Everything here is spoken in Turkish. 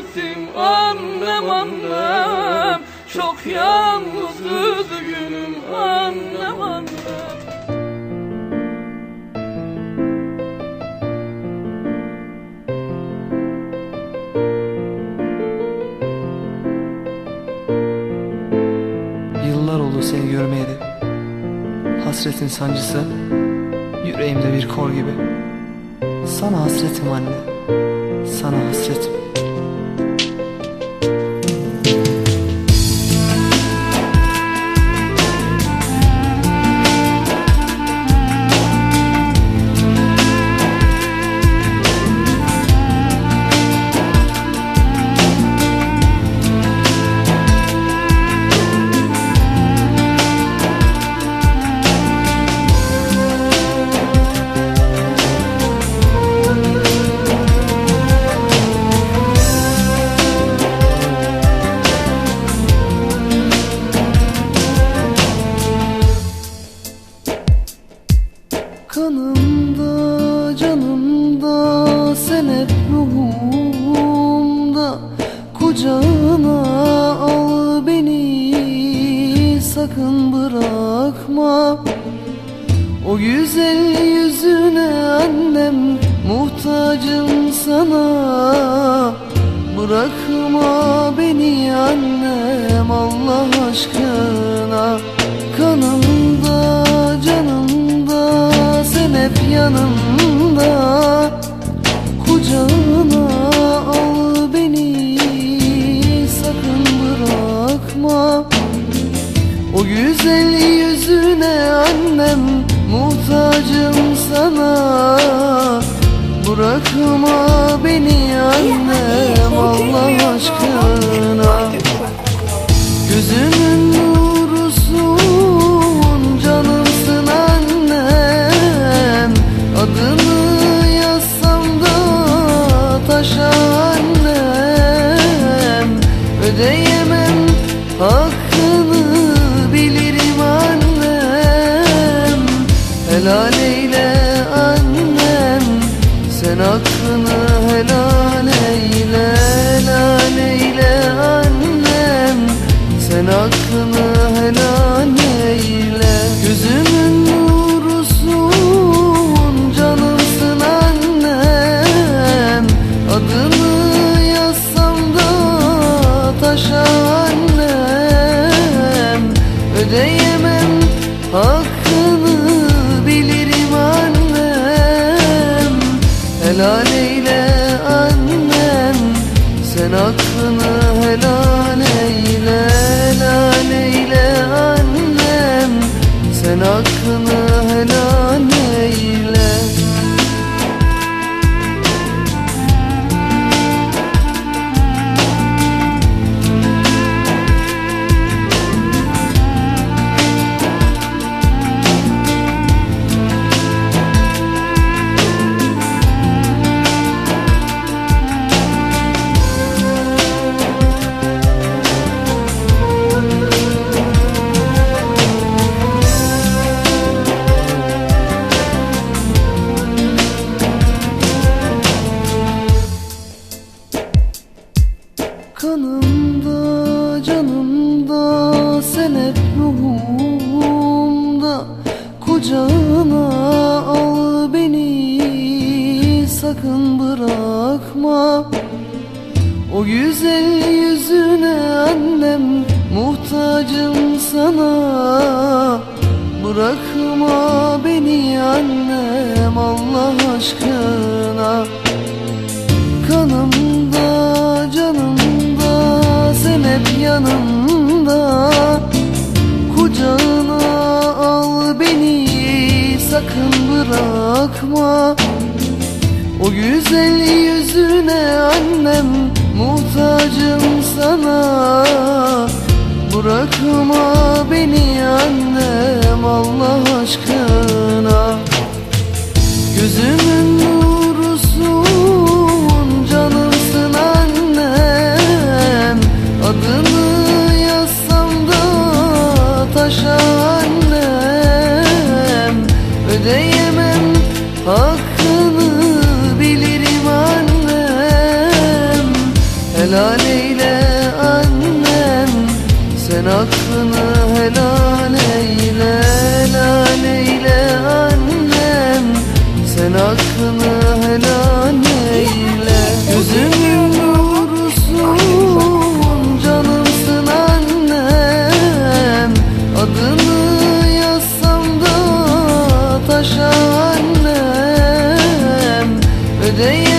çektim annem annem. Çok yalnız üzgünüm annem annem. Yıllar oldu seni görmeyeli. Hasretin sancısı yüreğimde bir kor gibi. Sana hasretim anne sana hasretim. Kucağına al beni, sakın bırakma. O güzel yüzüne annem, muhtacım sana. Bırakma beni annem Allah aşkına O güzel yüzüne annem, muhtacım sana. Bırakma beni annem Helal sen hep ruhumda. Kucağına al beni, sakın bırakma. O güzel yüzüne annem, muhtacım sana. Bırakma beni annem Allah aşkına sakın bırakma. O güzel yüzüne annem, muhtacım sana. Bırakma beni annem Allah Ödeyemem hakkını bilirim annem. Helal eyle annem sen hakkını helal eyle Helal eyle annem. Sen hakkını The